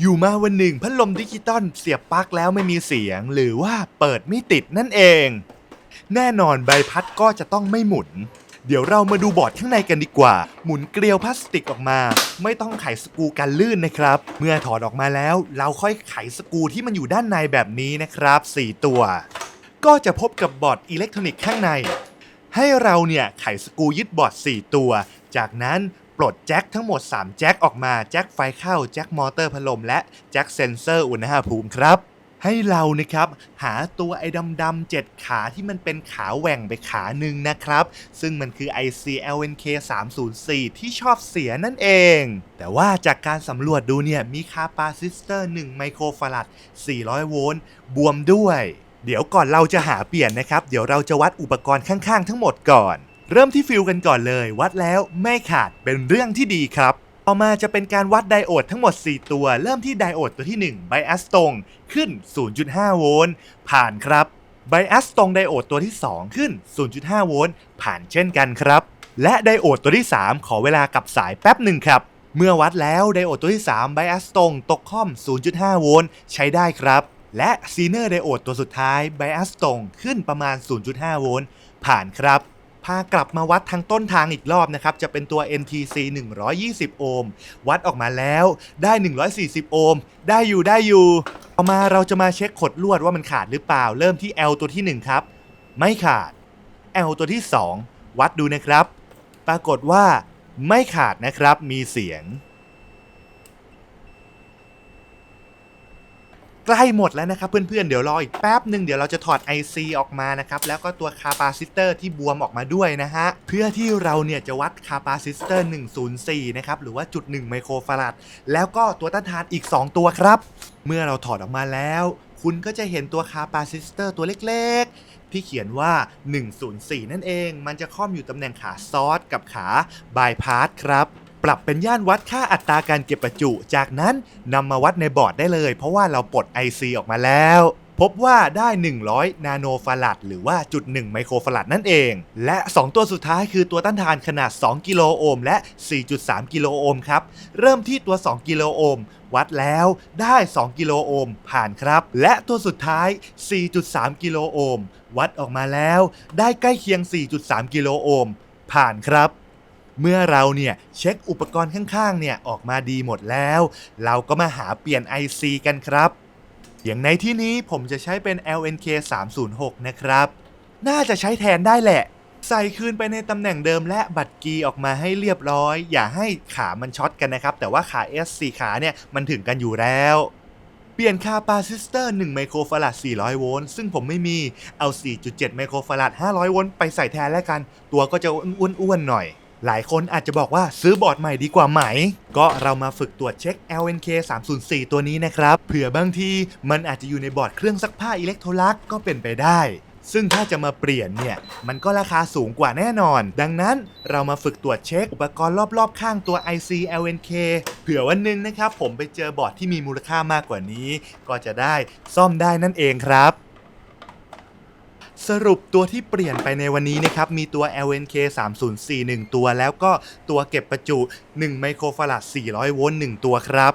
อยู่มาวันหนึ่งพัดลมดิจิตอลเสียบปลั๊กแล้วไม่มีเสียง หรือว่าเปิดไม่ติดนั่นเอง แน่นอนใบพัดก็จะต้องไม่หมุน เดี๋ยวเรามาดูบอร์ดข้างในกันดีกว่า หมุนเกลียวพลาสติกออกมา ไม่ต้องไขสกรูกันลื่นนะครับ เมื่อถอดออกมาแล้ว เราค่อยไขสกรูที่มันอยู่ด้านในแบบนี้นะครับ 4 ตัว ก็จะพบกับบอร์ดอิเล็กทรอนิกส์ข้างใน ให้เราเนี่ยไขสกรูยึดบอร์ด4 ตัว จากนั้น ปลดแจ็คทั้งหมด 3 แจ็คออกมา แจ็คไฟเข้า แจ็คมอเตอร์พัดลม และแจ็คเซนเซอร์อุณหภูมิครับ ให้เรานะครับ หาตัวไอ้ดำๆเจ็ดขาที่มันเป็นขาแหว่งไปขาหนึ่งนะครับ ซึ่งมันคือ IC LNK 304ที่ชอบเสียนั่นเอง แต่ว่าจากการสำรวจดูเนี่ย มีคาปาซิสเตอร์1ไมโครฟาราด400 โวลต์บวมด้วย เดี๋ยวก่อนเราจะหาเปลี่ยนนะครับ เดี๋ยวเราจะวัดอุปกรณ์ข้างๆ ทั้งหมดก่อน เริ่มที่ฟิลกันก่อนเลย วัดแล้วไม่ขาดเป็นเรื่องที่ดีครับต่อมาจะเป็นการวัดไดโอดทั้งหมด 4 ตัว เริ่มที่ไดโอดตัวที่1ไบแอสตรงขึ้น 0.5 โวลต์ผ่านครับไบแอสตรงไดโอดตัวที่ 2 ขึ้น 0.5 โวลต์ผ่านเช่นกันครับ และไดโอดตัวที่ 3 ขอเวลากับสายแป๊บหนึ่งครับ เมื่อวัดแล้วไดโอดตัวที่3ไบแอสตรงตกค่อม 0.5 โวลต์ใช้ได้ครับ และซีเนอร์ไดโอดตัวสุดท้ายไบแอสตรงขึ้นประมาณ 0.5 โวลต์ผ่านครับ พากลับมาวัดทางต้นทางอีกรอบนะครับ จะเป็นตัว NTC 120 โอห์ม วัดออกมาแล้วได้ 140 โอห์ม ได้อยู่ได้อยู่ต่อมาเราจะมาเช็คขดลวดว่ามันขาดหรือเปล่า เริ่มที่ L ตัวที่ 1 ครับ ไม่ขาด L ตัวที่ 2 วัดดูนะครับ ปรากฏว่าไม่ขาดนะครับ มีเสียง ใกล้หมดแล้วนะครับเพื่อนๆเดี๋ยวรออีกแป๊บหนึ่งเดี๋ยวเราจะถอด IC ออกมานะครับแล้วก็ตัวคาปาซิเตอร์ที่บวมออกมาด้วยนะฮะเพื่อที่เราเนี่ยจะวัดคาปาซิเตอร์104นะครับหรือว่าจุด1ไมโครฟาราดแล้วก็ตัวต้านทานอีก 2 ตัวครับ เมื่อเราถอดออกมาแล้ว คุณก็จะเห็นตัวคาปาซิเตอร์ตัวเล็กๆ ที่เขียนว่า 104 นั่นเอง มันจะค่อมอยู่ตำแหน่งขาซอสกับขาบายพาสครับ ปรับเป็นย่านวัดค่าอัตราการเก็บประจุ จากนั้นนำมาวัดในบอร์ดได้เลย เพราะว่าเราปลด IC ออกมาแล้ว พบว่าได้ 100 นาโนฟาราดหรือว่าจุด1ไมโครฟาราดนั่นเอง และ 2 ตัวสุดท้ายคือตัวต้านทานขนาด 2 กิโลโอห์มและ 4.3 กิโลโอห์มครับ เริ่มที่ตัว 2 กิโลโอห์มวัดแล้วได้ 2 กิโลโอห์มผ่านครับ และตัวสุดท้าย 4.3 กิโลโอห์มวัดออกมาแล้ว ได้ใกล้เคียง 4.3 กิโลโอห์มผ่านครับ เมื่อเราเนี่ยเช็คอุปกรณ์ข้างๆเนี่ยออกมาดีหมดแล้ว เราก็มาหาเปลี่ยน IC กันครับ อย่างในที่นี้ผมจะใช้เป็น LNK 306นะครับ น่าจะใช้แทนได้แหละ ใส่คืนไปในตำแหน่งเดิมและบัตรกีออกมาให้เรียบร้อย อย่าให้ขามันช็อตกันนะครับ แต่ว่าขา S 4 ขาเนี่ยมันถึงกันอยู่แล้วเปลี่ยนคาปาซิสเตอร์ 1 ไมโครฟาราด 400 โวลต์ ซึ่งผมไม่มี เอา 4.7 ไมโครฟาราด 500 โวลต์ ไปใส่แทนแล้วกัน ตัวก็จะอ้วนๆหน่อย หลายคนอาจจะบอกว่าซื้อบอร์ดใหม่ดีกว่าไหม ก็เรามาฝึกตรวจเช็ค LNK 304ตัวนี้นะครับ เผื่อบางทีมันอาจจะอยู่ในบอร์ดเครื่องซักผ้าอิเล็กโทรลักก็เป็นไปได้ ซึ่งถ้าจะมาเปลี่ยนเนี่ย มันก็ราคาสูงกว่าแน่นอน ดังนั้นเรามาฝึกตรวจเช็คอุปกรณ์รอบๆ ข้างตัว IC LNK เผื่อวันหนึงนะครับผมไปเจอบอร์ดที่มีมูลค่ามากกว่านี้ ก็จะได้ซ่อมได้นั่นเองครับ สรุปตัวที่เปลี่ยนไปในวันนี้นะครับ มีตัว LNK 304 1 ตัว แล้วก็ตัวเก็บประจุ 1 ไมโครฟาราด 400 โวลต์ 1 ตัวครับ